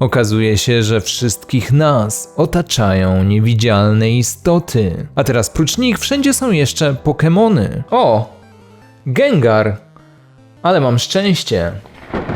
Okazuje się, że wszystkich nas otaczają niewidzialne istoty. A teraz prócz nich wszędzie są jeszcze Pokémony. O! Gengar! Ale mam szczęście.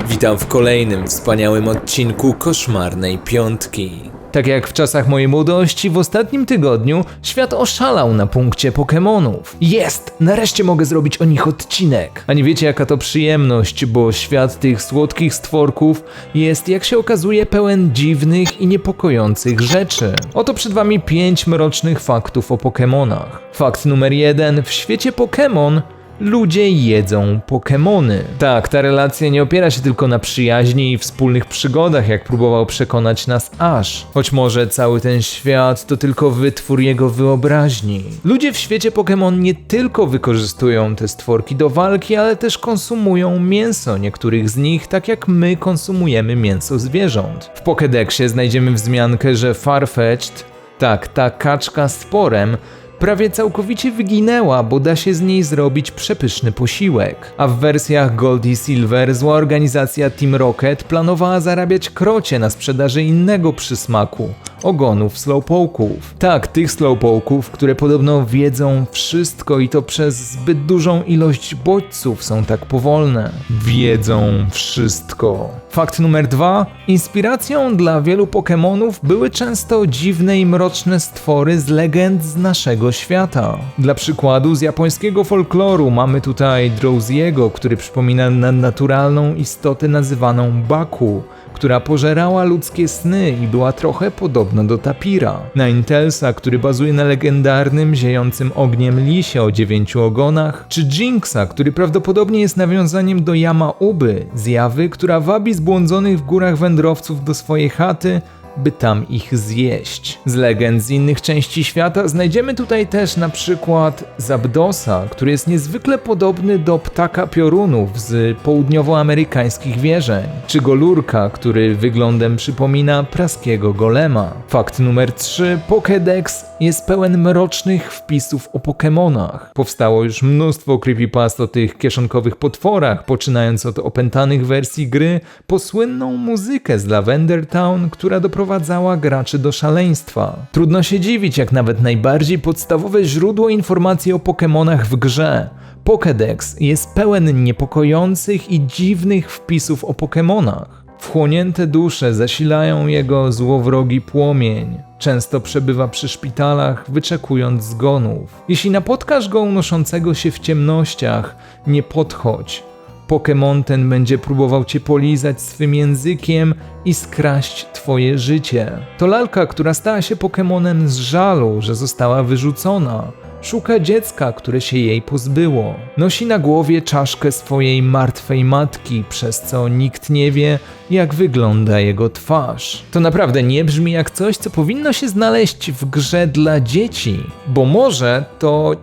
Witam w kolejnym wspaniałym odcinku Koszmarnej Piątki. Tak jak w czasach mojej młodości, w ostatnim tygodniu świat oszalał na punkcie Pokémonów. Jest! Nareszcie mogę zrobić o nich odcinek. A nie wiecie jaka to przyjemność, bo świat tych słodkich stworków jest, jak się okazuje, pełen dziwnych i niepokojących rzeczy. Oto przed wami pięć mrocznych faktów o Pokémonach. Fakt numer jeden. W świecie Pokémon Ludzie jedzą Pokémony. Tak, ta relacja nie opiera się tylko na przyjaźni i wspólnych przygodach, jak próbował przekonać nas Ash. Choć może cały ten świat to tylko wytwór jego wyobraźni. Ludzie w świecie Pokémon nie tylko wykorzystują te stworki do walki, ale też konsumują mięso niektórych z nich, tak jak my konsumujemy mięso zwierząt. W Pokédexie znajdziemy wzmiankę, że Farfetch'd, tak, ta kaczka z sporem, prawie całkowicie wyginęła, bo da się z niej zrobić przepyszny posiłek. A w wersjach Gold i Silver zła organizacja Team Rocket planowała zarabiać krocie na sprzedaży innego przysmaku ogonów slowpoke'ów. Tak, tych slowpoke'ów, które podobno wiedzą wszystko i to przez zbyt dużą ilość bodźców są tak powolne. Wiedzą wszystko. Fakt numer dwa. Inspiracją dla wielu Pokémonów były często dziwne i mroczne stwory z legend z naszego świata. Dla przykładu z japońskiego folkloru mamy tutaj Drowsiego, który przypomina nadnaturalną istotę nazywaną Baku, która pożerała ludzkie sny i była trochę podobna do tapira. Ninetellsa, który bazuje na legendarnym, ziejącym ogniem lisie o dziewięciu ogonach, czy Jinxa, który prawdopodobnie jest nawiązaniem do Yama-Uby, zjawy, która wabi zbłądzonych w górach wędrowców do swojej chaty, by tam ich zjeść. Z legend z innych części świata znajdziemy tutaj też na przykład Zabdosa, który jest niezwykle podobny do ptaka piorunów z południowoamerykańskich wierzeń, czy Golurka, który wyglądem przypomina praskiego golema. Fakt numer 3. Pokédex jest pełen mrocznych wpisów o Pokémonach. Powstało już mnóstwo creepypast o tych kieszonkowych potworach, poczynając od opętanych wersji gry po słynną muzykę z Lavender Town, która doprowadzała graczy do szaleństwa. Trudno się dziwić, jak nawet najbardziej podstawowe źródło informacji o Pokémonach w grze Pokédex jest pełen niepokojących i dziwnych wpisów o Pokémonach. Wchłonięte dusze zasilają jego złowrogi płomień. Często przebywa przy szpitalach, wyczekując zgonów. Jeśli napotkasz go unoszącego się w ciemnościach, nie podchodź. Pokémon ten będzie próbował cię polizać swym językiem i skraść twoje życie. To lalka, która stała się Pokémonem z żalu, że została wyrzucona. Szuka dziecka, które się jej pozbyło. Nosi na głowie czaszkę swojej martwej matki, przez co nikt nie wie, jak wygląda jego twarz. To naprawdę nie brzmi jak coś, co powinno się znaleźć w grze dla dzieci, bo może to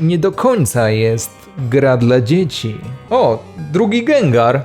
nie do końca jest gra dla dzieci. O, drugi Gengar.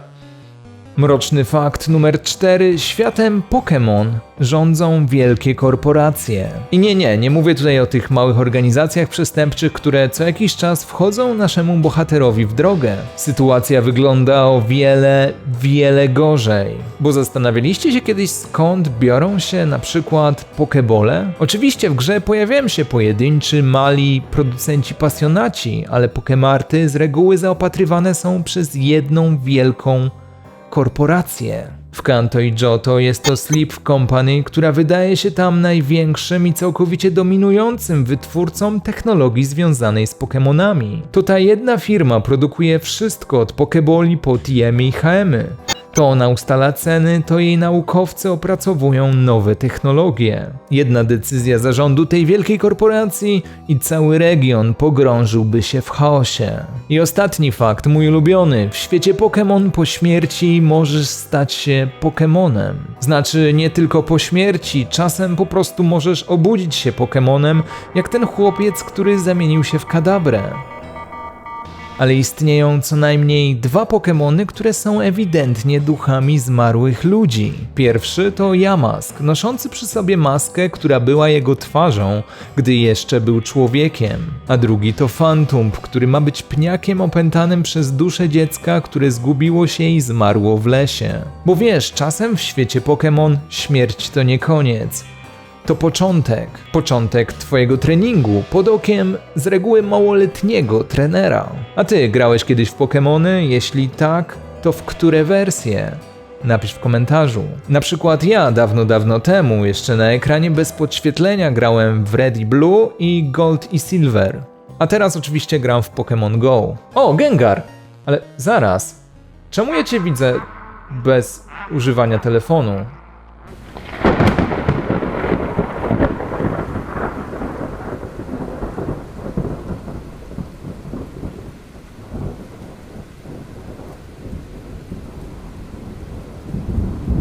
Mroczny fakt numer 4. Światem Pokémon rządzą wielkie korporacje. I nie, nie, nie mówię tutaj o tych małych organizacjach przestępczych, które co jakiś czas wchodzą naszemu bohaterowi w drogę. Sytuacja wygląda o wiele, wiele gorzej. Bo zastanawialiście się kiedyś skąd biorą się na przykład pokebole? Oczywiście w grze pojawiają się pojedynczy, mali producenci pasjonaci, ale pokemarty z reguły zaopatrywane są przez jedną wielką korporację. W Kanto i Johto jest to Sleep Company, która wydaje się tam największym i całkowicie dominującym wytwórcą technologii związanej z Pokémonami. To ta jedna firma produkuje wszystko od Pokeboli po TM i HM. To ona ustala ceny, to jej naukowcy opracowują nowe technologie. Jedna decyzja zarządu tej wielkiej korporacji i cały region pogrążyłby się w chaosie. I ostatni fakt, mój ulubiony. W świecie Pokémon po śmierci możesz stać się Pokémonem. Znaczy nie tylko po śmierci, czasem po prostu możesz obudzić się Pokémonem, jak ten chłopiec, który zamienił się w kadabrę. Ale istnieją co najmniej dwa Pokémony, które są ewidentnie duchami zmarłych ludzi. Pierwszy to Yamask, noszący przy sobie maskę, która była jego twarzą, gdy jeszcze był człowiekiem. A drugi to Phantump, który ma być pniakiem opętanym przez duszę dziecka, które zgubiło się i zmarło w lesie. Bo wiesz, czasem w świecie Pokémon śmierć to nie koniec. To początek. Początek twojego treningu pod okiem z reguły małoletniego trenera. A ty grałeś kiedyś w Pokémony? Jeśli tak, to w które wersje? Napisz w komentarzu. Na przykład ja dawno, dawno temu, jeszcze na ekranie bez podświetlenia grałem w Red i Blue i Gold i Silver. A teraz oczywiście gram w Pokémon Go. O, Gengar! Ale zaraz. Czemu ja cię widzę bez używania telefonu?